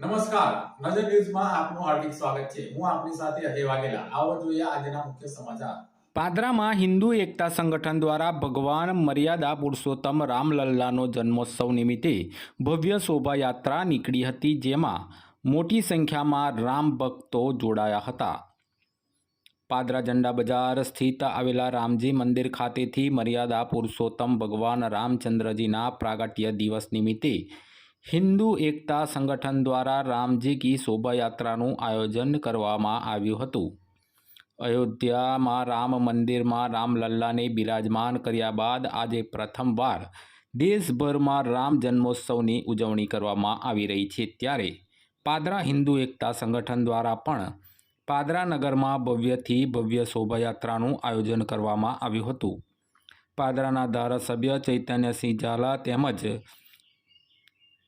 નમસ્કાર. નજર ન્યૂઝમાં આપનું હાર્દિક સ્વાગત છે. હું આપની સાથે અજય વાઘેલા. આવો જોઈએ આજના મુખ્ય સમાચાર. પાદરામાં હિન્દુ એકતા સંગઠન દ્વારા ભગવાન મર્યાદા પુરુષોત્તમ રામલલ્લાનો જન્મોત્સવ નિમિત્તે ભવ્ય શોભાયાત્રા નીકળી હતી, જેમાં મોટી સંખ્યામાં રામ ભક્તો જોડાયા હતા. પાદરા ઝંડા બજાર સ્થિત આવેલા રામજી મંદિર ખાતેથી મર્યાદા પુરુષોત્તમ ભગવાન રામચંદ્રજીના પ્રાગટ્ય દિવસ નિમિત્તે હિન્દુ એકતા સંગઠન દ્વારા રામજી કી શોભાયાત્રાનું આયોજન કરવામાં આવ્યું હતું. અયોધ્યામાં રામ મંદિરમાં રામલલ્લાને બિરાજમાન કર્યા બાદ આજે પ્રથમવાર દેશભરમાં રામ જન્મોત્સવની ઉજવણી કરવામાં આવી રહી છે. ત્યારે પાદરા હિન્દુ એકતા સંગઠન દ્વારા પણ પાદરા નગરમાં ભવ્યથી ભવ્ય શોભાયાત્રાનું આયોજન કરવામાં આવ્યું હતું. પાદરાના ધારાસભ્ય ચૈતન્યસિંહ ઝાલા તેમજ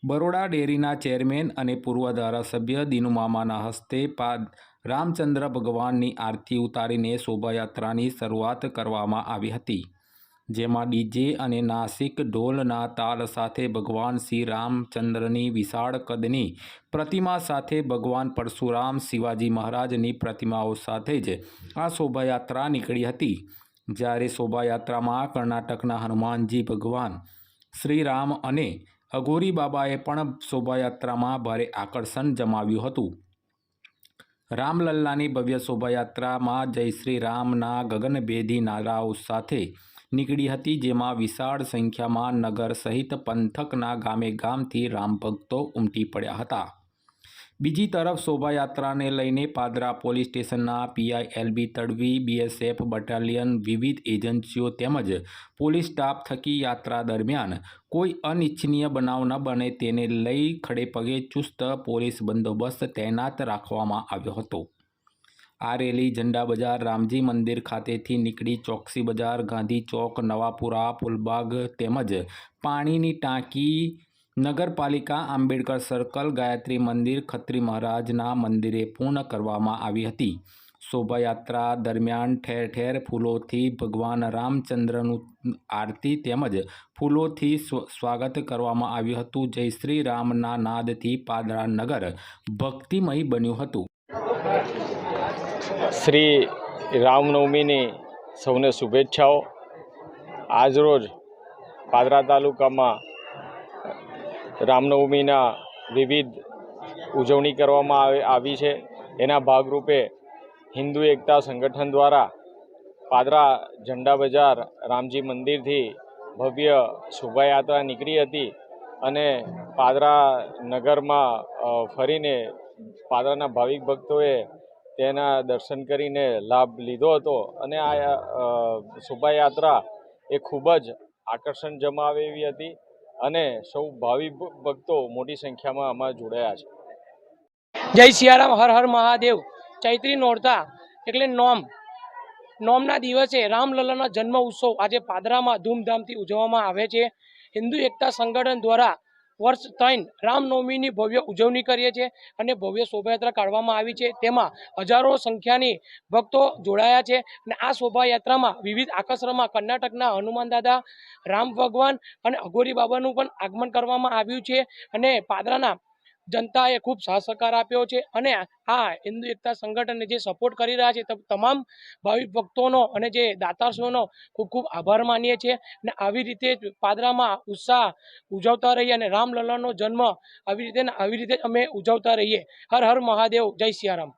બરોડા ડેરીના ચેરમેન અને પૂર્વ ધારાસભ્ય દિનુમામાના હસ્તે પાદ રામચંદ્ર ભગવાનની આરતી ઉતારીને શોભાયાત્રાની શરૂઆત કરવામાં આવી હતી, જેમાં ડીજે અને નાસિક ઢોલના તાલ સાથે ભગવાન શ્રી રામચંદ્રની વિશાળ કદની પ્રતિમા સાથે ભગવાન પરશુરામ શિવાજી મહારાજની પ્રતિમાઓ સાથે જ આ શોભાયાત્રા નીકળી હતી. જ્યારે શોભાયાત્રામાં કર્ણાટકના હનુમાનજી ભગવાન શ્રીરામ અને અઘોરી બાબાએ પણ શોભાયાત્રામાં ભારે આકર્ષણ જમાવ્યું હતું. રામલલ્લાની ભવ્ય શોભાયાત્રામાં જય શ્રી રામના ગગનભેદી નારાઓ સાથે નીકળી હતી, જેમાં વિશાળ સંખ્યામાં નગર સહિત પંથકના ગામે ગામથી રામ ભક્તો ઉમટી પડ્યા હતા. બીજી તરફ શોભાયાત્રાને લઈને પાદરા પોલીસ સ્ટેશનના PI LB Tadvi, BSF battalion વિવિધ એજન્સીઓ તેમજ પોલીસ સ્ટાફ થકી યાત્રા દરમિયાન કોઈ અનિચ્છનીય બનાવ ન બને તેને લઈ ખડેપગે ચુસ્ત પોલીસ બંદોબસ્ત તૈનાત રાખવામાં આવ્યો હતો. આ રેલી ઝંડા બજાર રામજી મંદિર ખાતેથી નીકળી ચોકસી બજાર, ગાંધી ચોક, નવાપુરા, ફૂલબાગ તેમજ પાણીની ટાંકી નગરપાલિકા આંબેડકર સર્કલ ગાયત્રી મંદિર ખત્રી મહારાજના મંદિરે પૂર્ણ કરવામાં આવી હતી. શોભાયાત્રા દરમિયાન ઠેર ઠેર ફૂલોથી ભગવાન રામચંદ્રનું આરતી તેમજ ફૂલોથી સ્વ- સ્વાગત કરવામાં આવ્યું હતું. જય શ્રી રામના નાદથી પાદરા નગર ભક્તિમય બન્યું હતું. શ્રી રામનવમીની સૌને શુભેચ્છાઓ. આજરોજ પાદરા તાલુકામાં રામનવમીના વિવિધ ઉજવણી કરવામાં આવે છે. એના ભાગરૂપે હિન્દુ એકતા સંગઠન દ્વારા પાદરા ઝંડા બજાર રામજી મંદિરથી ભવ્ય શોભાયાત્રા નીકળી હતી અને પાદરા નગરમાં ફરીને પાદરાના ભાવિક ભક્તોએ તેના દર્શન કરીને લાભ લીધો હતો અને આ શોભાયાત્રા એ ખૂબ જ આકર્ષણ જમાવે એવી હતી. અને સૌ ભાવિ ભક્તો મોટી સંખ્યામાં આમાં જોડાયા છે. જય સિયારામ, હર હર મહાદેવ. ચૈત્રી નોરતા એટલે નોમ. નોમના દિવસે રામલલ્લાનો જન્મ ઉત્સવ આજે પાદરામાં ધૂમધામથી ઉજવવામાં આવે છે. હિન્દુ એકતા સંગઠન દ્વારા વર્ષ ત્રણ રામનવમીની ભવ્ય ઉજવણી કરીએ છીએ અને ભવ્ય શોભાયાત્રા કાઢવામાં આવી છે. તેમાં હજારો સંખ્યાની ભક્તો જોડાયા છે અને આ શોભાયાત્રામાં વિવિધ આકર્ષણમાં કર્ણાટકના હનુમાન દાદા, રામ ભગવાન અને અઘોરી બાબાનું પણ આગમન કરવામાં આવ્યું છે અને પાદરાના જનતાએ ખૂબ સાથ આપ્યો છે અને આ હિન્દુ એકતા સંગઠનને જે સપોર્ટ કરી રહ્યા છે તમામ ભાવિક ભક્તોનો અને જે દાતાશ્રીઓનો ખૂબ ખૂબ આભાર માનીએ છીએ અને આવી રીતે જ પાદરામાં ઉત્સાહ ઉજવતા રહીએ અને રામલલ્લાનો જન્મ આવી રીતે આવી રીતે અમે ઉજવતા રહીએ. હર હર મહાદેવ, જય સિયારામ.